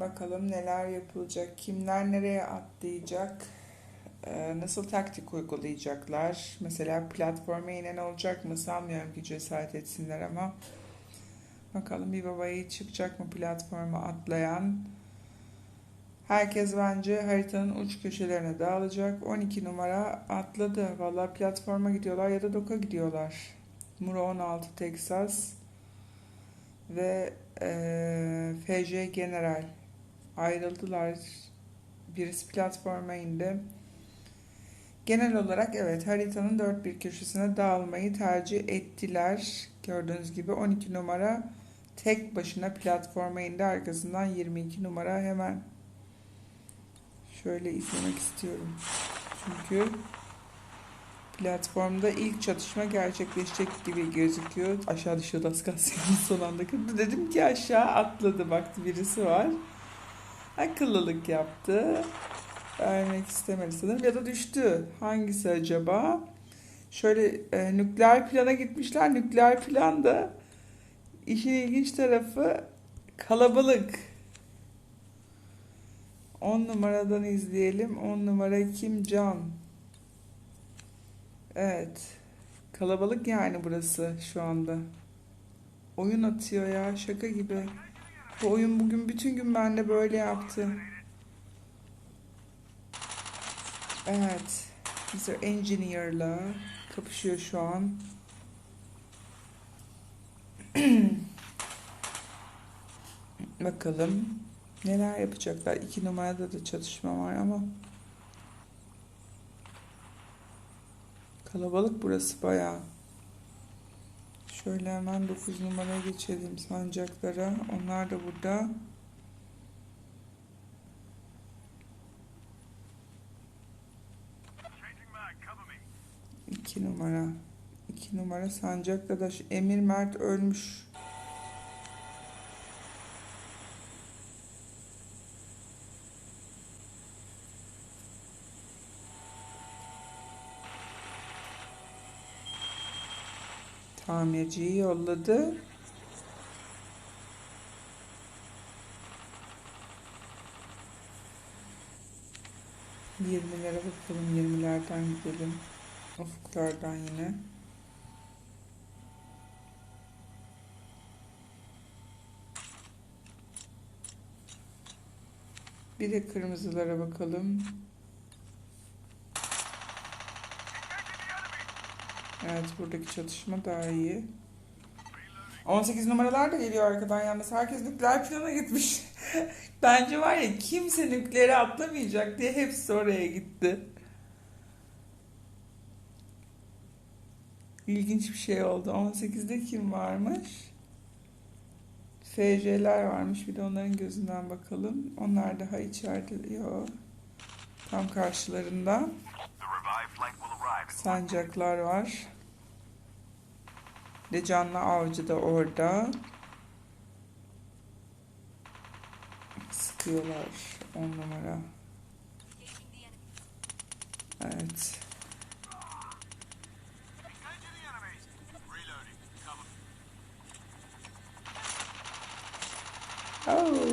Bakalım neler yapılacak, kimler nereye atlayacak, e, nasıl taktik uygulayacaklar. Mesela platforma inen olacak mı sanmıyorum ki cesaret etsinler ama. Bakalım bir babayı çıkacak mı platforma atlayan. Herkes bence haritanın uç köşelerine dağılacak. 12 numara atladı. Valla platforma gidiyorlar ya da doka gidiyorlar. Muro 16 Texas ve eee FC General ayrıldılar. Birisi platforma indi. Genel olarak evet haritanın dört bir köşesine dağılmayı tercih ettiler. Gördüğünüz gibi 12 numara tek başına platforma indi. Arkasından 22 numara hemen şöyle izlemek istiyorum. Çünkü platformda ilk çatışma gerçekleşecek gibi gözüküyor. Aşağı düşüyordu az kalsın son anda. Dedim ki aşağı atladı baktı birisi var. Akıllılık yaptı. Vermek istemedi sanırım ya da düştü. Hangisi acaba? Şöyle e, nükleer plana gitmişler. Nükleer planda işin ilginç tarafı kalabalık. 10 numaradan izleyelim. 10 numara kim? Can. Evet. Kalabalık yani burası şu anda. Oyun atıyor ya şaka gibi. Bu oyun bugün bütün gün bende böyle yaptı. Evet. Mr. Engineer'la kapışıyor şu an. Bakalım neler yapacaklar. İki numarada da çatışma var ama kalabalık burası bayağı. Şöyle hemen 9 numaraya geçelim sancaklara. Onlar da burada. İki numara. İki numara sancakta da Emir Mert ölmüş. Tamirciyi yolladı. Yirmilere bakalım. Yirmilerden gidelim. Ufuklardan yine. Bir de kırmızılara bakalım. Evet buradaki çatışma daha iyi. 18 numaralar da geliyor arkadan yalnız. Herkes nükleer plana gitmiş. Bence var ya kimse nükleere atlamayacak diye hepsi oraya gitti. İlginç bir şey oldu. 18'de kim varmış? FC'ler varmış. Bir de onların gözünden bakalım. Onlar daha içeride. Yok. Tam karşılarında. Sancaklar var. De canlı avcı da orada. Sıkıyorlar. 10 numara. Evet. Oh.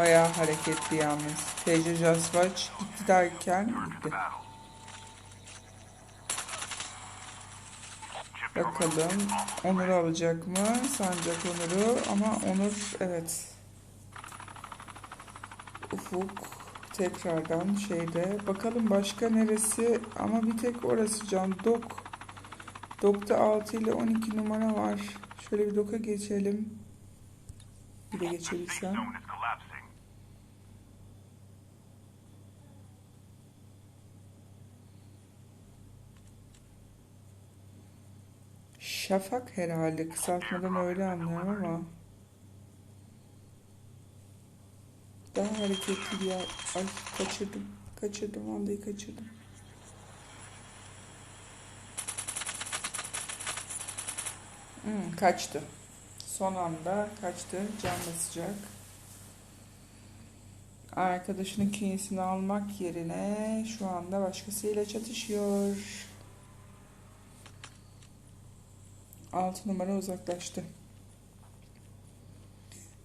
Bayağı hareketli yalnız. TC Jasvaç gitti derken gitti. Bakalım Onur alacak mı? Sancak Onur'u ama Onur evet. Ufuk tekrardan şeyde. Bakalım başka neresi ama bir tek orası can. Dok. Dok'ta 6 ile 12 numara var. Şöyle bir Dok'a geçelim. Bir de geçebilsem. Şafak herhalde. Kısaltmadan öyle anlıyorum ama. Daha hareketli bir yer. Ay kaçırdım. Kaçırdım. Vallahi kaçırdım. Hmm, kaçtı. Son anda kaçtı. Can basacak. Arkadaşının künyesini almak yerine şu anda başkasıyla çatışıyor. 6 numara uzaklaştı.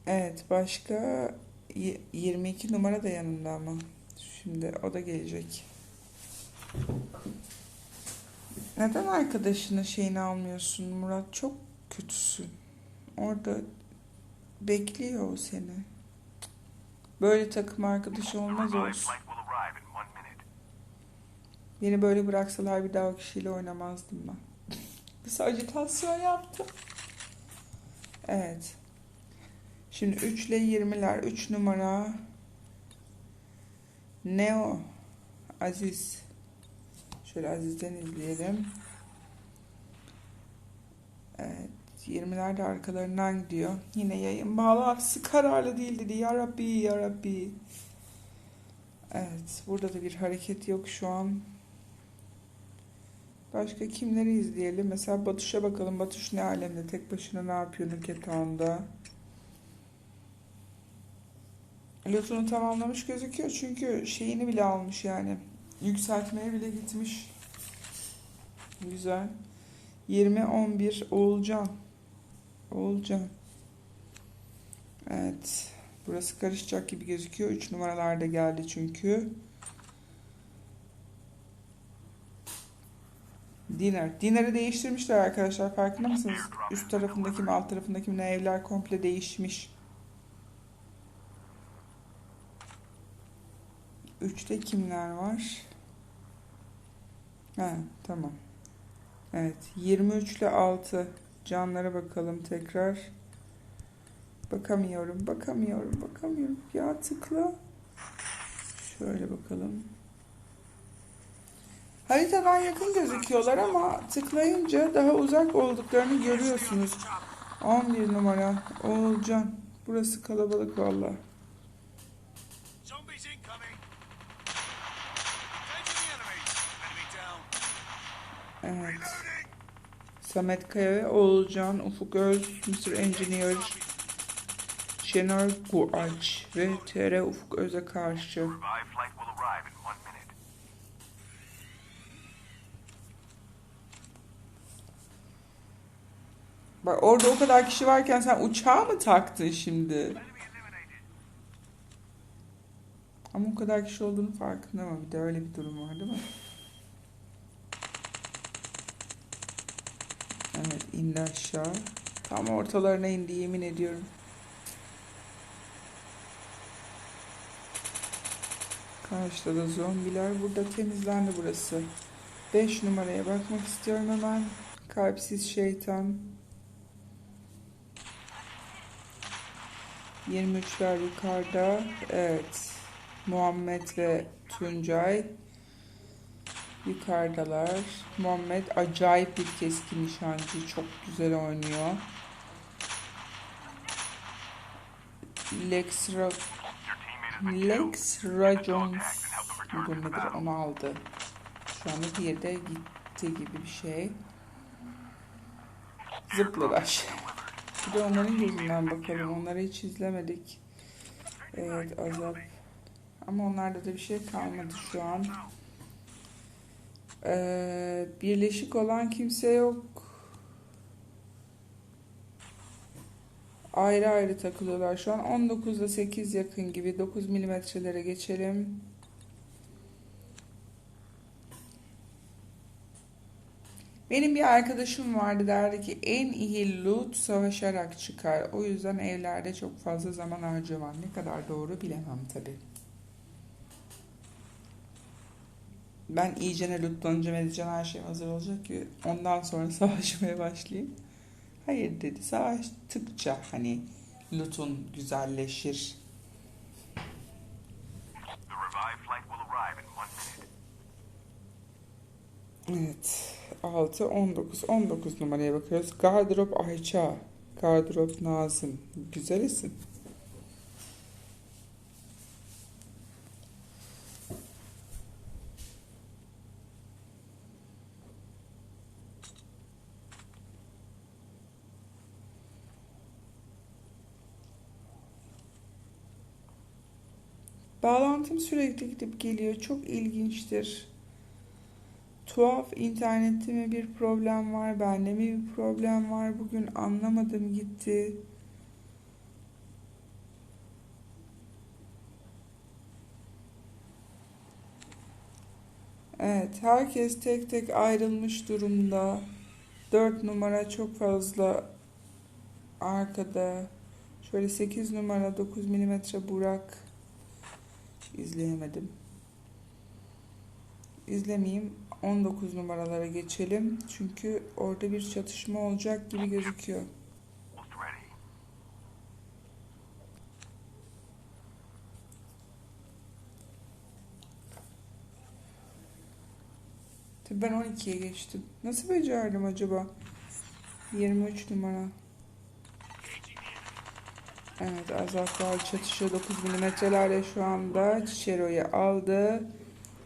Evet başka y- 22 numara da yanında ama. Şimdi o da gelecek. Neden arkadaşının şeyini almıyorsun Murat? Çok kötüsün. Orada bekliyor o seni. Böyle takım arkadaşı olmaz olsun. Beni böyle bıraksalar bir daha o kişiyle oynamazdım ben. Kısa ajitasyon yaptım. Evet. Şimdi 3 ile 20'ler. 3 numara. Neo. Aziz. Şöyle Aziz'den izleyelim. Evet. 20'ler de arkalarından gidiyor. Yine yayın bağlantısı kararlı değil dedi. Ya Rabbi, Ya Rabbi. Evet. Burada da bir hareket yok şu an. Başka kimleri izleyelim? Mesela Batuş'a bakalım. Batuş ne alemde? Tek başına ne yapıyor Nuket Ağa'nda? Lotunu tamamlamış gözüküyor. Çünkü şeyini bile almış yani. Yükseltmeye bile gitmiş. Güzel. 20-11 Oğulcan. Oğulcan. Evet. Burası karışacak gibi gözüküyor. 3 numaralarda geldi çünkü. Dinner. Dinner'ı değiştirmişler arkadaşlar. Farkında mısınız? Üst tarafındaki mi alt tarafındaki mi ne evler komple değişmiş. Üçte kimler var? Ha, tamam. Evet. 23 ile 6. Canlara bakalım tekrar. Bakamıyorum, bakamıyorum, bakamıyorum. Ya tıkla. Şöyle bakalım. Haritadan yakın gözüküyorlar ama tıklayınca daha uzak olduklarını görüyorsunuz. 11 numara Oğulcan. Burası kalabalık valla. Evet. Samet Kaya ve Oğulcan, Ufuk Öz, Mr. Engineer, Şener Guaç ve TR Ufuk Öz'e karşı. Bak orada o kadar kişi varken sen uçağı mı taktın şimdi? Ama o kadar kişi olduğunu farkında ama bir de öyle bir durum var değil mi? Evet indi aşağı. Tam ortalarına indi yemin ediyorum. Karşıda da zombiler. Burada temizlendi burası. 5 numaraya bakmak istiyorum hemen. Kalpsiz şeytan. 23'ler yukarıda. Evet. Muhammed ve Tuncay yukarıdalar. Muhammed acayip bir keskin nişancı. Çok güzel oynuyor. Lex, Ra. Lex Rajons mudur nedir onu aldı. Şu anda diğeri de gitti gibi bir şey. Zıpladı aşağı. De onların gözünden bakalım. Onları hiç izlemedik. Evet azap. Ama onlarda da bir şey kalmadı şu an. Ee, birleşik olan kimse yok. Ayrı ayrı takılıyorlar şu an. 19'da 8 yakın gibi. 9 milimetrelere geçelim. Benim bir arkadaşım vardı derdi ki en iyi loot savaşarak çıkar. O yüzden evlerde çok fazla zaman harcamam. Ne kadar doğru bilemem tabi. Ben iyicene lootlanacağım edeceğim her şey hazır olacak ki ondan sonra savaşmaya başlayayım. Hayır dedi savaştıkça hani lootun güzelleşir. Evet. 6, 19. 19 numaraya bakıyoruz. Gardırop Ayça. Gardırop Nazım. Güzel isim. Bağlantım sürekli gidip geliyor. Çok ilginçtir. Tuhaf internette mi bir problem var, bende mi bir problem var, bugün anlamadım gitti. Evet, herkes tek tek ayrılmış durumda. Dört numara çok fazla arkada. Şöyle sekiz numara dokuz milimetre Burak izleyemedim. İzlemeyeyim. 19 numaralara geçelim. Çünkü orada bir çatışma olacak gibi gözüküyor. Tabii ben 12'ye geçtim. Nasıl becerdim acaba? 23 numara. Evet azaplar çatışıyor 9 milimetrelerle şu anda Cicero'yu aldı.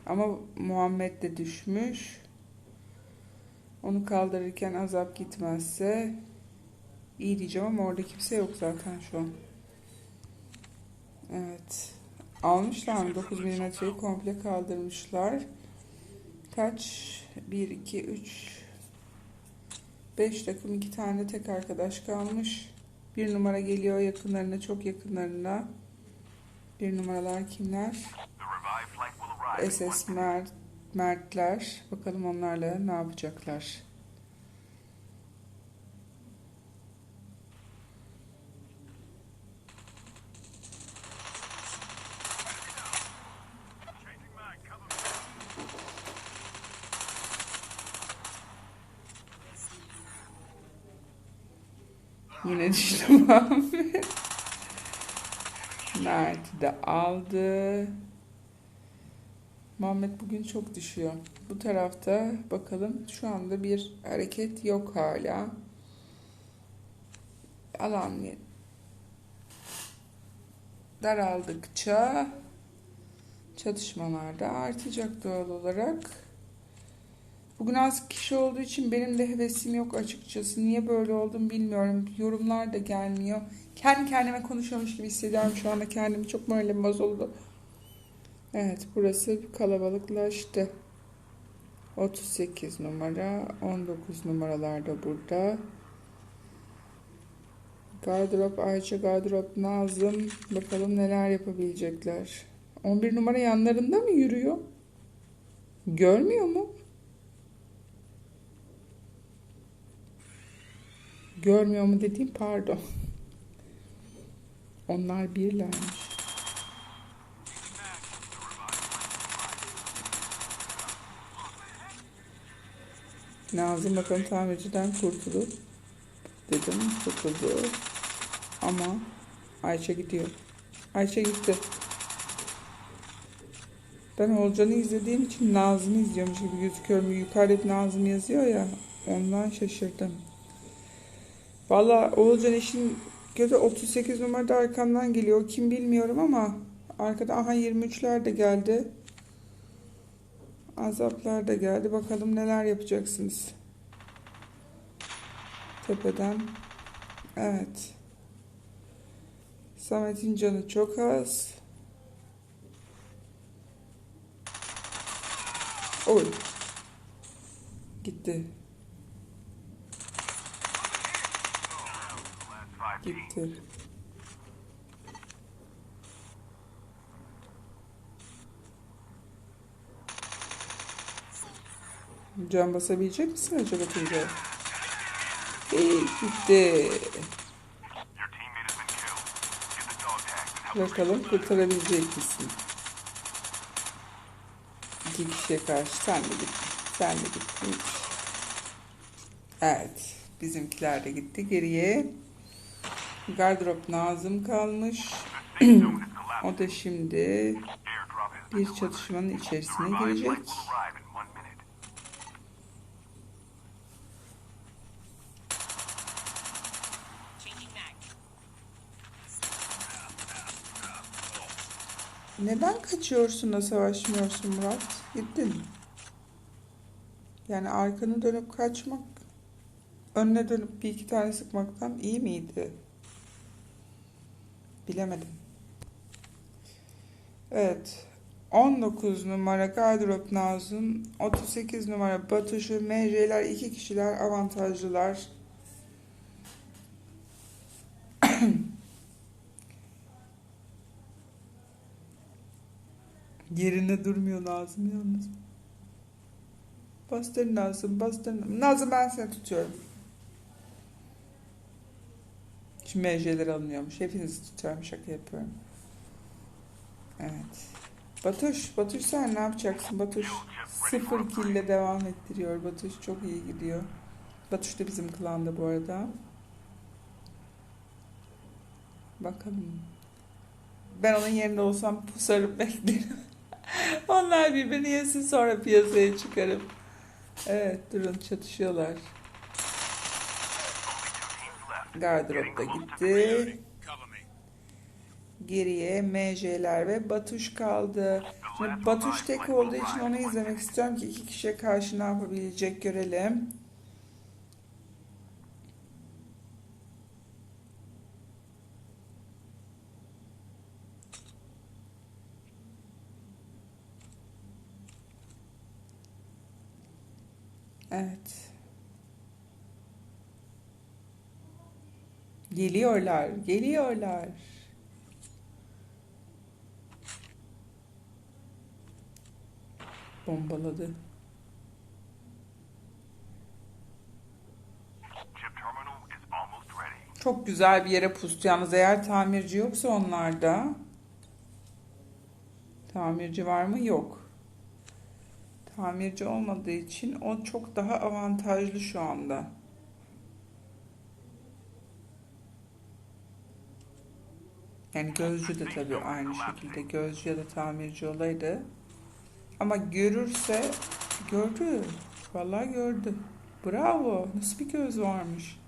Ama Muhammed de düşmüş. Onu kaldırırken azap gitmezse iyi diyeceğim ama orada kimse yok zaten şu an. Evet. Almışlar mı? 9 milimetreyi komple kaldırmışlar. Kaç? 1, 2, 3, 5 takım 2 tane tek arkadaş kalmış. Bir numara geliyor yakınlarına, çok yakınlarına. Bir numaralar kimler? SS Mert, Mertler. Bakalım onlarla ne yapacaklar. Yine düştü Muhammed. Mert de aldı. Muhammed bugün çok düşüyor. Bu tarafta bakalım şu anda bir hareket yok hala. Alan daraldıkça çatışmalar da artacak doğal olarak. Bugün az kişi olduğu için benim de hevesim yok açıkçası. Niye böyle oldum bilmiyorum. Yorumlar da gelmiyor. Kendi kendime konuşuyormuş gibi hissediyorum şu anda kendimi. Çok moralim bozuldu. Evet burası kalabalıklaştı. 38 numara, 19 numaralar da burada. Gardırop Ayça, Gardırop Nazım. Bakalım neler yapabilecekler. 11 numara yanlarında mı yürüyor? Görmüyor mu? Görmüyor mu dediğim pardon. Onlar birlermiş. Nazım bakalım tamirciden kurtulur. Dedim kurtuldu. Ama Ayça gidiyor. Ayça gitti. Ben Olcan'ı izlediğim için Nazım'ı izliyormuş gibi gözüküyorum. Yukarıda hep Nazım yazıyor ya. Ondan şaşırdım. Valla Oğulcan işin gözü 38 numarada arkamdan geliyor. Kim bilmiyorum ama arkada aha 23'ler de geldi. Azaplar da geldi. Bakalım neler yapacaksınız. Tepeden. Evet. Samet'in canı çok az. Oy. Gitti. Gitti. Can basabilecek misin acaba Tuncay? Hey, gitti. Bakalım kurtarabilecek misin? İki kişiye karşı sen de git. Sen de git. Evet. Bizimkiler de gitti geriye. Gardırop Nazım kalmış. O da şimdi bir çatışmanın içerisine girecek. Neden kaçıyorsun da savaşmıyorsun Murat? Gittin. Yani arkanı dönüp kaçmak, önüne dönüp bir iki tane sıkmaktan iyi miydi? Bilemedim. Evet. 19 numara Gardırop Nazım, 38 numara Batuşu, MC'ler iki kişiler avantajlılar. Yerinde durmuyor Nazım yalnız. Bastır Nazım, bastır. Nazım ben seni tutuyorum. Şimdi mecliler alınıyormuş. Hepinizi tutuyorum. Şaka yapıyorum. Evet. Batuş, Batuş sen ne yapacaksın Batuş? Sıfır kille devam ettiriyor. Batuş çok iyi gidiyor. Batuş da bizim klanda bu arada. Bakalım. Ben onun yerinde olsam pusarım beklerim. Onlar birbirini yesin sonra piyasaya çıkarım. Evet durun çatışıyorlar. Gardırop da gitti. Geriye MJ'ler ve Batuş kaldı. Şimdi Batuş tek olduğu için onu izlemek istiyorum ki iki kişiye karşı ne yapabilecek görelim. Evet. Geliyorlar, geliyorlar. Bombaladı. Çok güzel bir yere pustu yalnız eğer tamirci yoksa onlarda. Tamirci var mı? Yok. Tamirci olmadığı için o çok daha avantajlı şu anda. Yani gözcü de tabii aynı şekilde. Gözcü ya da tamirci olaydı. Ama görürse gördü. Vallahi gördü. Bravo. Nasıl bir göz varmış.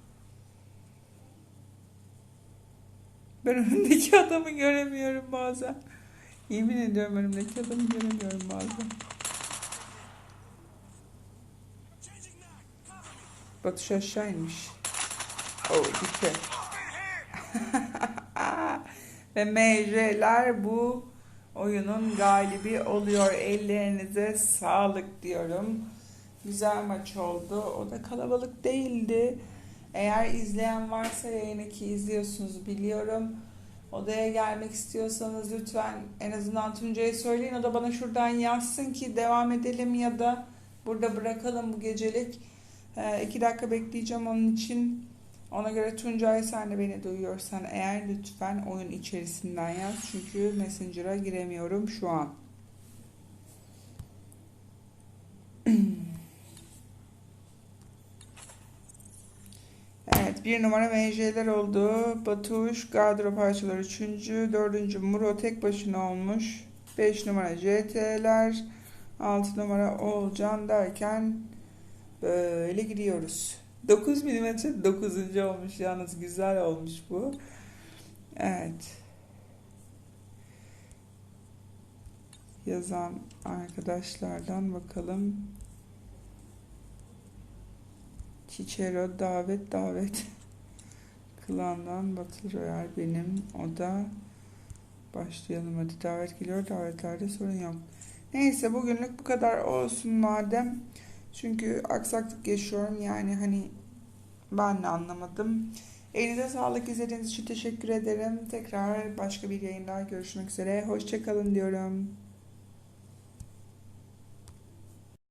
Ben önümdeki adamı göremiyorum bazen. Yemin ediyorum önümdeki adamı göremiyorum bazen. Batış aşağı inmiş. Oh gitti. Ve MJ'ler bu oyunun galibi oluyor. Ellerinize sağlık diyorum. Güzel maç oldu. O da kalabalık değildi. Eğer izleyen varsa yayını ki izliyorsunuz biliyorum. Odaya gelmek istiyorsanız lütfen en azından Tuncay'a söyleyin. O da bana şuradan yazsın ki devam edelim ya da burada bırakalım bu gecelik. Ee, iki dakika bekleyeceğim onun için. Ona göre Tuncay sen de beni duyuyorsan eğer lütfen oyun içerisinden yaz. Çünkü Messenger'a giremiyorum şu an. Evet bir numara MJ'ler oldu. Batuş, Gardro parçalar 3. 4. Muro tek başına olmuş. 5 numara JT'ler. 6 numara Olcan derken böyle gidiyoruz. 9 milimetre 9. olmuş yalnız güzel olmuş bu. Evet. Yazan arkadaşlardan bakalım. Çiçero davet davet. Klandan Battle Royale benim. O da başlayalım hadi davet geliyor. Davetlerde sorun yok. Neyse bugünlük bu kadar olsun madem. Çünkü aksaklık yaşıyorum yani hani ben de anlamadım. Elinize sağlık izlediğiniz için teşekkür ederim. Tekrar başka bir yayında görüşmek üzere. Hoşçakalın diyorum.